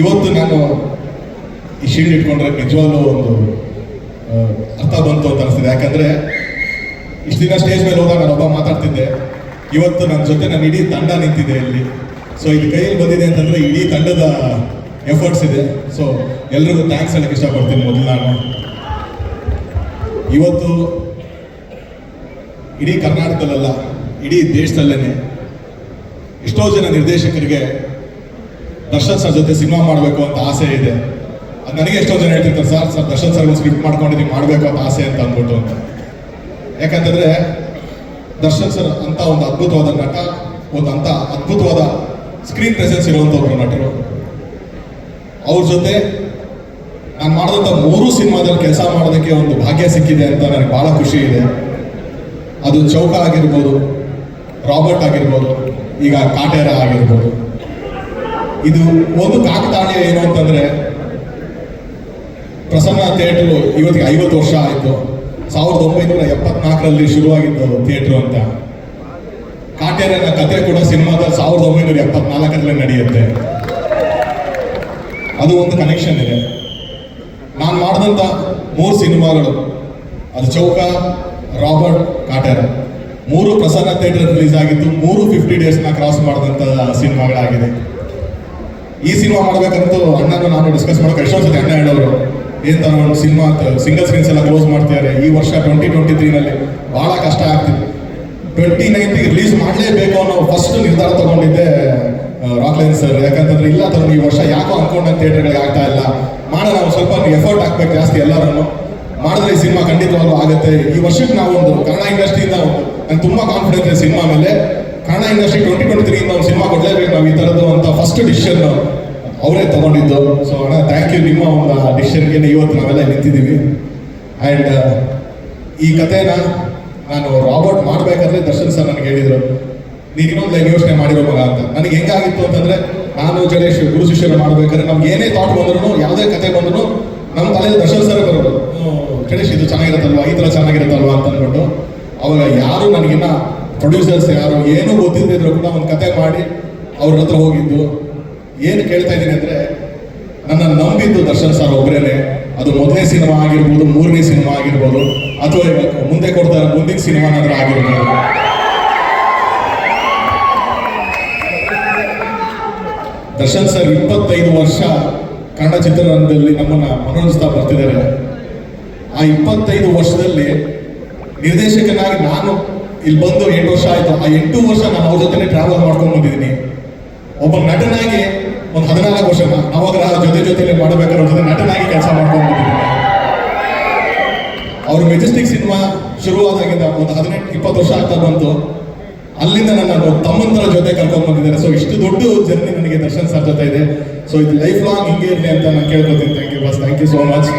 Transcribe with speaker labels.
Speaker 1: ಇವತ್ತು ನಾನು ಈ ಶೀಲ್ಡ್ ಇಟ್ಕೊಂಡ್ರೆ ನಿಜವಾಗ್ಲೂ ಒಂದು ಅರ್ಥ ಬಂತು ಅಂತ ಅನಿಸ್ತಿದೆ. ಯಾಕಂದ್ರೆ ಇಷ್ಟು ದಿನ ಸ್ಟೇಜ್ ಮೇಲೆ ಹೋದಾಗ ನಾನು ಒಬ್ಬ ಮಾತಾಡ್ತಿದ್ದೆ. ಇವತ್ತು ನನ್ನ ಜೊತೆ ನನ್ನ ಇಡೀ ತಂಡ ನಿಂತಿದೆ ಇಲ್ಲಿ. ಸೊ ಇದು ಕೈಯಲ್ಲಿ ಬಂದಿದೆ ಅಂತಂದ್ರೆ ಇಡೀ ತಂಡದ ಎಫರ್ಟ್ಸ್ ಇದೆ. ಸೊ ಎಲ್ರಿಗೂ ಥ್ಯಾಂಕ್ಸ್ ಹೇಳಕ್ಕೆ ಇಷ್ಟಪಡ್ತೀನಿ ಮೊದಲು ನಾನು. ಇವತ್ತು ಇಡೀ ಕರ್ನಾಟಕದಲ್ಲ ಇಡೀ ದೇಶದಲ್ಲೇ ಎಷ್ಟೋ ಜನ ನಿರ್ದೇಶಕರಿಗೆ ದರ್ಶನ್ ಸರ್ ಜೊತೆ ಸಿನಿಮಾ ಮಾಡಬೇಕು ಅಂತ ಆಸೆ ಇದೆ. ನನಗೆ ಎಷ್ಟೋ ಜನ ಹೇಳ್ತಿರ್ತಾರೆ, sir sir, Darshan sir script ಮಾಡ್ಕೊಂಡಿದ್ದೀನಿ, ಮಾಡಬೇಕು ಅಂತ ಆಸೆ ಅಂತ ಅಂದ್ಬಿಟ್ಟು ಅಂತ. ಯಾಕಂತಂದ್ರೆ ದರ್ಶನ್ ಸರ್ ಅಂತ ಒಂದು ಅದ್ಭುತವಾದ ನಟ, ಒಂದು ಅಂತ ಅದ್ಭುತವಾದ ಸ್ಕ್ರೀನ್ ಪ್ರೆಸೆನ್ಸ್ ಒಬ್ಬರು ನಟರು. ಅವ್ರ ಜೊತೆ ನಾನು ಮಾಡಿದಂಥ ಮೂರು ಸಿನಿಮಾದಲ್ಲಿ ಕೆಲಸ ಮಾಡೋದಕ್ಕೆ ಒಂದು ಭಾಗ್ಯ ಸಿಕ್ಕಿದೆ ಅಂತ ನನಗೆ ಬಹಳ ಖುಷಿ ಇದೆ. ಅದು ಚೌಕ ಆಗಿರ್ಬೋದು, ರಾಬರ್ಟ್ ಆಗಿರ್ಬೋದು, ಈಗ ಕಾಟೇರ ಆಗಿರ್ಬೋದು. ಇದು ಒಂದು ಕಾಕತಾಳೀಯ ಏನು ಅಂತಂದ್ರೆ ಪ್ರಸನ್ನ ಥಿಯೇಟರ್ ಇವತ್ತಿಗೆ ಐವತ್ತು ವರ್ಷ ಆಯಿತು. ಸಾವಿರದ ಒಂಬೈನೂರ ಎಪ್ಪತ್ನಾಲ್ಕರಲ್ಲಿ ಶುರುವಾಗಿದ್ದು ಥಿಯೇಟ್ರು ಅಂತ. ಕಾಟೇರನ ಕತೆ ಕೂಡ ಸಿನಿಮಾದ ಸಾವಿರದ ಒಂಬೈನೂರ ಎಪ್ಪತ್ನಾಲ್ಕರಲ್ಲೇ ನಡೆಯುತ್ತೆ. ಅದು ಒಂದು ಕನೆಕ್ಷನ್ ಇದೆ. ನಾನು ಮಾಡಿದಂಥ ಮೂರು ಸಿನಿಮಾಗಳು, ಅದು ಚೌಕ, ರಾಬರ್ಟ್, ಕಾಟೇರ. ಮೂರು ಪ್ರಸನ್ನ ಥಿಯೇಟರ್ ರಿಲೀಸ್ ಆಗಿದ್ದು ಮೂರು ಫಿಫ್ಟಿ ಡೇಸ್ನ ಕ್ರಾಸ್ ಮಾಡಿದಂಥ ಸಿನಿಮಾಗಳಾಗಿದೆ. ಈ ಸಿನಿಮಾ ಮಾಡ್ಬೇಕಂತೂ ಅಣ್ಣನ ನಾನು ಡಿಸ್ಕಸ್ ಮಾಡೋಕೆ ಎಷ್ಟೋ ಸತಿ ಅಣ್ಣ ಹೇಳೋರು. ಏನ್ ತರ ಒಂದು ಸಿನಿಮಾ ಸಿಂಗಲ್ ಸ್ಕ್ರೀನ್ಸ್ ಎಲ್ಲ ಕ್ಲೋಸ್ ಮಾಡ್ತಿದ್ದಾರೆ. ಈ ವರ್ಷ ಟ್ವೆಂಟಿ ಟ್ವೆಂಟಿ ತ್ರೀನಲ್ಲಿ ಬಹಳ ಕಷ್ಟ ಆಗ್ತಿದೆ. ಟ್ವೆಂಟಿ ನೈನ್ತಿಗೆ ರಿಲೀಸ್ ಮಾಡಲೇಬೇಕು ಅನ್ನೋ ಫಸ್ಟ್ ನಿರ್ಧಾರ ತಗೊಂಡಿದ್ದೆ ರಾಕ್ಲೈನ್ ಸರ್ ಯಾಕಂತಂದ್ರೆ ಇಲ್ಲ ತಗೊಂಡು ಈ ವರ್ಷ ಯಾಕೋ ಅನ್ಕೊಂಡ ಥಿಯೇಟರ್ಗಳಿಗೆ ಆಗ್ತಾ ಇಲ್ಲ. ಮಾಡೋಣ ನಾವು ಸ್ವಲ್ಪ ಎಫರ್ಟ್ ಹಾಕ್ಬೇಕು ಜಾಸ್ತಿ ಎಲ್ಲರನ್ನು. ಮಾಡಿದ್ರೆ ಈ ಸಿನಿಮಾ ಖಂಡಿತವಾಗ್ಲೂ ಆಗುತ್ತೆ. ಈ ವರ್ಷಕ್ಕೆ ನಾವು ಒಂದು ಕನ್ನಡ ಇಂಡಸ್ಟ್ರಿಯಿಂದ ನಂಗೆ ತುಂಬಾ ಕಾನ್ಫಿಡೆನ್ಸ್ ಇದೆ ಸಿನಿಮಾ ಮೇಲೆ. ಕನ್ನಡ ಇಂಡಸ್ಟ್ರಿ ಟ್ವೆಂಟಿ ಟ್ವೆಂಟಿ ತ್ರೀಯಿಂದ ಒಂದು ಸಿನಿಮಾ ಕೊಡಲೇಬೇಕು. ನಾವು ಈ ಥರದ್ದು ಫಸ್ಟ್ ಡಿಸಿಷನ್ ಅವರೇ ತಗೊಂಡಿದ್ದು. ಸೊ ಅಣ್ಣ ಥ್ಯಾಂಕ್ ಯು ನಿಮ್ಮ ಒಂದು ಡಿಸಿಷನ್ಗೆ ಇವತ್ತು ನಾವೆಲ್ಲ ನಿಂತಿದ್ದೀವಿ. ಆ್ಯಂಡ್ ಈ ಕಥೆನ ನಾನು ರಾಬರ್ಟ್ ಮಾಡಬೇಕಾದ್ರೆ ದರ್ಶನ್ ಸರ್ ನನಗೆ ಹೇಳಿದರು. ನೀನು ಇನ್ನೊಂದು ಯೋಚನೆ ಮಾಡಿರೋ ಮಗ ಅಂತ. ನನಗೆ ಹೆಂಗಾಗಿತ್ತು ಅಂತಂದರೆ, ನಾನು ಜಡೇಶ್ ಗುರು ಶಿಷ್ಯರು ಮಾಡಬೇಕಾದ್ರೆ ನಮ್ಗೆ ಏನೇ ಥಾಟ್ ಬಂದ್ರು ಯಾವುದೇ ಕತೆ ಬಂದ್ರು ನಮ್ಮ ತಲೆಯಲ್ಲಿ ದರ್ಶನ್ ಸರ್ ಬರೋದು. ಗಣೇಶ್ ಇದು ಚೆನ್ನಾಗಿರುತ್ತಲ್ವಾ? ಈ ಥರ ಚೆನ್ನಾಗಿರುತ್ತಲ್ವಾ ಅಂತ ಅಂದ್ಬಿಟ್ಟು ಅವಾಗ ಯಾರು ನನಗಿನ್ನ ಪ್ರೊಡ್ಯೂಸರ್ಸ್ ಯಾರು, ಏನೂ ಗೊತ್ತಿದ್ದಿದ್ರು ಕೂಡ ಒಂದು ಕತೆ ಮಾಡಿ ಅವ್ರ ಹತ್ರ ಹೋಗಿದ್ದು. ಏನು ಕೇಳ್ತಾ ಇದ್ದೀನಿ ಅಂದ್ರೆ, ನನ್ನ ನಂಬಿದ್ದು ದರ್ಶನ್ ಸರ್ ಒಬ್ಬರೇನೆ ಅದು ಮೊದಲನೇ ಸಿನಿಮಾ ಆಗಿರ್ಬೋದು, ಮೂರನೇ ಸಿನಿಮಾ ಆಗಿರ್ಬೋದು, ಅಥವಾ ಮುಂದೆ ಕೊಡ್ತಾರೆ, ಮುಂದಿನ ಸಿನಿಮಾನಾದ್ರೂ ಆಗಿರ್ಬೋದು. ದರ್ಶನ್ ಸರ್ ಇಪ್ಪತ್ತೈದು ವರ್ಷ ಕನ್ನಡ ಚಿತ್ರರಂಗದಲ್ಲಿ ನಮ್ಮನ್ನ ಮನೋರಂಜಿಸ್ತಾ ಬರ್ತಿದ್ದಾರೆ. ಆ ಇಪ್ಪತ್ತೈದು ವರ್ಷದಲ್ಲಿ ನಿರ್ದೇಶಕನಾಗಿ ನಾನು ಇಲ್ಲಿ ಬಂದು ಎಂಟು ವರ್ಷ ಆಯ್ತು. ಆ ಎಂಟು ವರ್ಷ ನಾನು ಅವ್ರ ಜೊತೆ ಟ್ರಾವೆಲ್ ಮಾಡ್ಕೊಂಡು ಬಂದಿದ್ದೀನಿ. ಒಬ್ಬ ನಟನಾಗಿ ಒಂದು ಹದಿನಾಲ್ಕು ವರ್ಷ ನವಗ್ರಹ ಜೊತೆ ಜೊತೆಲಿ ಮಾಡಬೇಕಾದ್ರೆ ಒಂದು ನಟನಾಗಿ ಕೆಲಸ ಮಾಡ್ಕೊಂಡು ಅವ್ರ ಮೆಜೆಸ್ಟಿಕ್ ಸಿನಿಮಾ ಶುರುವಾದಾಗಿಂದ ಒಂದು ಹದಿನೆಂಟು, ಇಪ್ಪತ್ತು ವರ್ಷ ಆಗ್ತಾ ಬಂತು. ಅಲ್ಲಿಂದ ನನ್ನ ತಮ್ಮಂತರ ಜೊತೆ ಕರ್ಕೊಂಡು ಬಂದಿದ್ದಾರೆ. ಸೊ ಇಷ್ಟು ದೊಡ್ಡ ಜರ್ನಿ ನನಗೆ ದರ್ಶನ್ ಸರ್ ಜೊತೆ ಇದೆ. ಸೊ ಇದು ಲೈಫ್ ಲಾಂಗ್ ಹಿಂಗೆ ಇರಲಿ ಅಂತ ನಾನು ಕೇಳ್ಕೊತೀನಿ. ಥ್ಯಾಂಕ್ ಯು ಬಸ್ ಥ್ಯಾಂಕ್ ಯು ಸೋ ಮಚ್